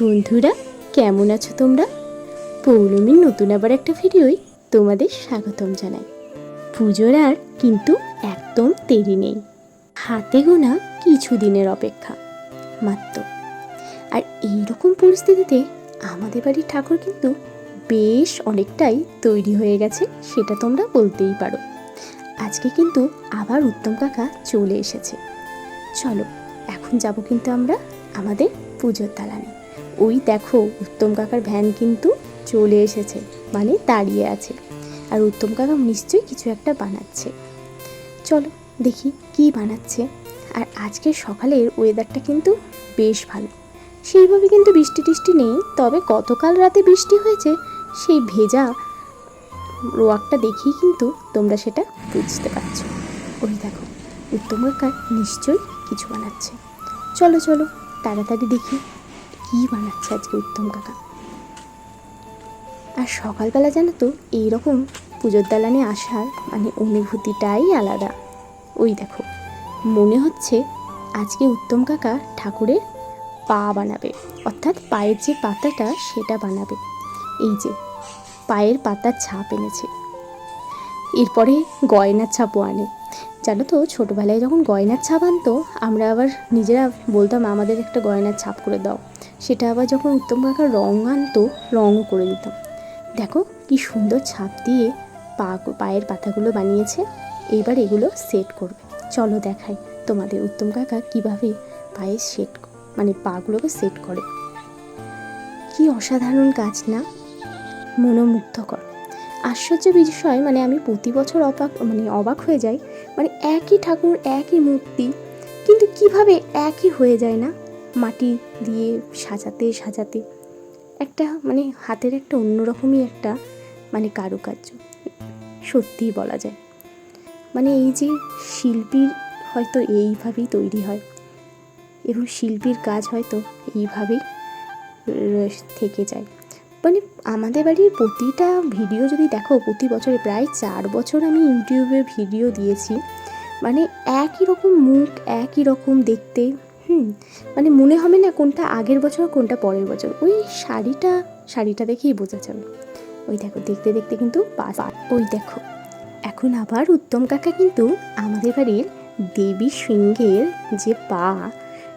বন্ধুরা, কেমন আছো তোমরা? পৌলমীর নতুন আবার একটা ভিডিওই তোমাদের স্বাগতম জানাই। পুজোর আর কিন্তু একদম দেরি নেই। হাতে গোনা কিছু দিনের অপেক্ষা, মাত্র। আর এইরকম পরিস্থিতিতে আমাদের বাড়ির ঠাকুর কিন্তু বেশ অনেকটাই তৈরি হয়ে গেছে, সেটা তোমরা বলতেই পারো। আজকে কিন্তু আবার উত্তম কাকা চলে এসেছে। চলো, এখন যাব কিন্তু আমরা আমাদের পুজোর দালানে। ওই দেখো উত্তম কাকার ভ্যান কিন্তু চলে এসেছে মানে দাঁড়িয়ে আছে। আর উত্তম কাকা নিশ্চয়ই কিছু একটা বানাচ্ছে। চলো দেখি কি বানাচ্ছে। আর আজকে সকালের ওয়েদারটা কিন্তু বেশ ভালো। সেইভাবে কিন্তু বৃষ্টি টিষ্টি নেই, তবে গতকাল রাতে বৃষ্টি হয়েছে, সেই ভেজা রোয়াকটা দেখেই কিন্তু তোমরা সেটা বুঝতে পারছ। ওই দেখো, উত্তম কাকা নিশ্চয়ই কিছু বানাচ্ছে। চলো চলো, তাড়াতাড়ি দেখি কি বানাচ্ছে আজকে উত্তম কাকা? আর সকালবেলা জানো তো, এইরকম পুজোর দালানে আসার মানে অনুভূতিটাই আলাদা। ওই দেখো, মনে হচ্ছে আজকে উত্তম কাকা ঠাকুরের পা বানাবে। অর্থাৎ পায়ের যে পাতাটা, সেটা বানাবে। এই যে, পায়ের পাতার ছাপ এনেছে। এরপরে গয়নার ছাপও আনে। জানো তো, ছোটোবেলায় যখন গয়নার ছাপ আনতো, আমরা আবার নিজেরা বলতাম, আমাদের একটা গয়নার ছাপ করে দাও। সেটা আবার যখন উত্তম কাকা রঙ আনতো রঙও করে দিতাম। দেখো কি সুন্দর ছাপ দিয়ে পা, পায়ের পাতাগুলো বানিয়েছে। এইবার এগুলো সেট করবে। চলো দেখাই তোমাদের উত্তম কাকা কীভাবে পায়ে সেট মানে পাগুলোকে সেট করে। কি অসাধারণ কাজ না? মনোমুগ্ধকর। আশ্চর্য বিষয় মানে আমি প্রতি বছর অবাক মানে অবাক হয়ে যাই। মানে একই ঠাকুর, একই মূর্তি, কিন্তু কীভাবে একই হয়ে যায় না? মাটি দিয়ে সাজাতে সাজাতে একটা মানে হাতের একটা অন্যরকমই একটা মানে কারুকার্য। সত্যিই বলা যায়। মানে এই যে শিল্পীর হয়তো এইভাবেই তৈরি হয়। এবং শিল্পীর কাজ হয়তো এইভাবেই থেকে যায়। মানে আমাদের বাড়ির প্রতিটা ভিডিও যদি দেখো, প্রতি বছরে প্রায় চার বছর আমি ইউটিউবে ভিডিও দিয়েছি। মানে একই রকম মুখ, একই রকম দেখতে হুম মানে মনে হবে না কোনটা আগের বছর, কোনটা পরের বছর। ওই শাড়িটা শাড়িটা দেখেই বোঝা যাবে ওই দেখো, দেখতে দেখতে কিন্তু পা- পা- ওই দেখো, এখন আবার উত্তম কাকা কিন্তু আমাদের বাড়ির দেবী সিংহের যে পা,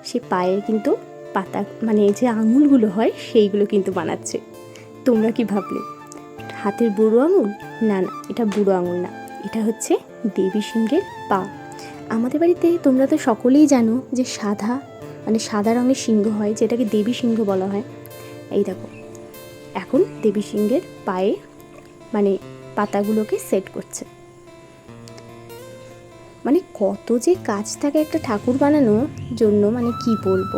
সে পায়ের কিন্তু পাতা মানে যে আঙুলগুলো হয়, সেইগুলো কিন্তু বানাচ্ছে। তোমরা কি ভাবলে? হাতের বুড়ো আঙুল? না না, এটা বুড়ো আঙুল না। এটা হচ্ছে দেবী সিংহের পা। আমাদের বাড়িতে তোমরা তো সকলেই জানো যে সাদা মানে সাদা রঙের সিংহ হয়, যেটাকে দেবী সিংহ বলা হয়। এই দেখো, এখন দেবী সিংহের পায়ে মানে পাতাগুলোকে সেট করছে। মানে কত যে কাজ থাকে একটা ঠাকুর বানানোর জন্য মানে কি বলব?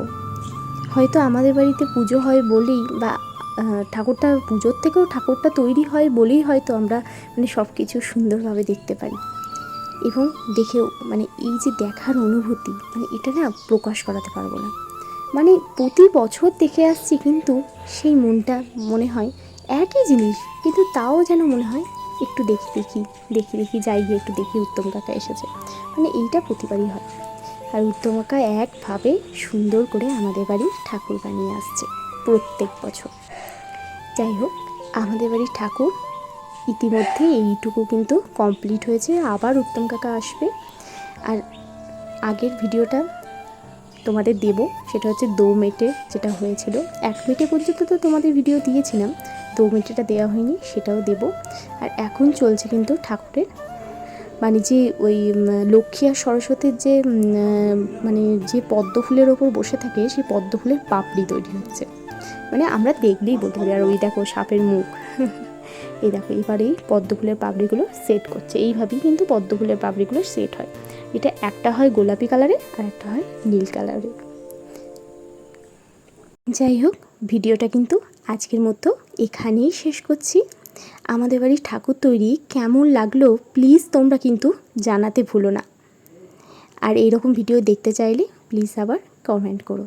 হয়তো আমাদের বাড়িতে পুজো হয় বলেই বা ঠাকুরটা, পুজোর থেকেও ঠাকুরটা তৈরি হয় বলেই হয়তো আমরা মানে সব কিছু সুন্দরভাবে দেখতে পারি। এবং দেখেও মানে এই যে দেখার অনুভূতি মানে এটা না প্রকাশ করাতে পারব না। মানে প্রতি বছর দেখে আসছি কিন্তু সেই মনটা মনে হয় একই জিনিস, কিন্তু তাও যেন মনে হয় একটু দেখি দেখি দেখি দেখি যাই গিয়ে একটু দেখি উত্তম কাকা এসেছে। মানে এইটা প্রতিবারই হয়। আর উত্তম কাকা একভাবে সুন্দর করে আমাদের বাড়ির ঠাকুর বানিয়ে আসছে প্রত্যেক বছর। যাই হোক, আমাদের বাড়ির ঠাকুর ইতিমধ্যে এইটুকু কিন্তু কমপ্লিট হয়েছে। আবার উত্তম কাকা আসবে। আর আগের ভিডিওটা তোমাদের দেব। সেটা হচ্ছে দো মেটে যেটা হয়েছিল। এক মেটে পর্যন্ত তো তোমাদের ভিডিও দিয়েছিলাম। দো মেটেটা দেওয়া হয়নি, সেটাও দেব। আর এখন চলছে কিন্তু ঠাকুরের মানে যে ওই লক্ষ্মী আর সরস্বতীর যে মানে যে পদ্ম ফুলের ওপর বসে থাকে, সেই পদ্ম ফুলের পাপড়ি তৈরি হচ্ছে। মানে আমরা দেখলেই বলতে পারি, আর ওই দেখো সাপের মুখ। এই দেখো এবারেই পদ্ম ফুলের পাপড়িগুলো সেট করছে। এইভাবেই কিন্তু পদ্ম ফুলের পাপড়িগুলো সেট হয়। এটা একটা হয় গোলাপি কালারের আর একটা হয় নীল কালারের যাই হোক, ভিডিওটা কিন্তু আজকের মতো এখানেই শেষ করছি। আমাদের বাড়ির ঠাকুর তৈরি কেমন লাগল প্লিজ তোমরা কিন্তু জানাতে ভুলো না। আর এইরকম ভিডিও দেখতে চাইলে প্লিজ আবার কমেন্ট করো।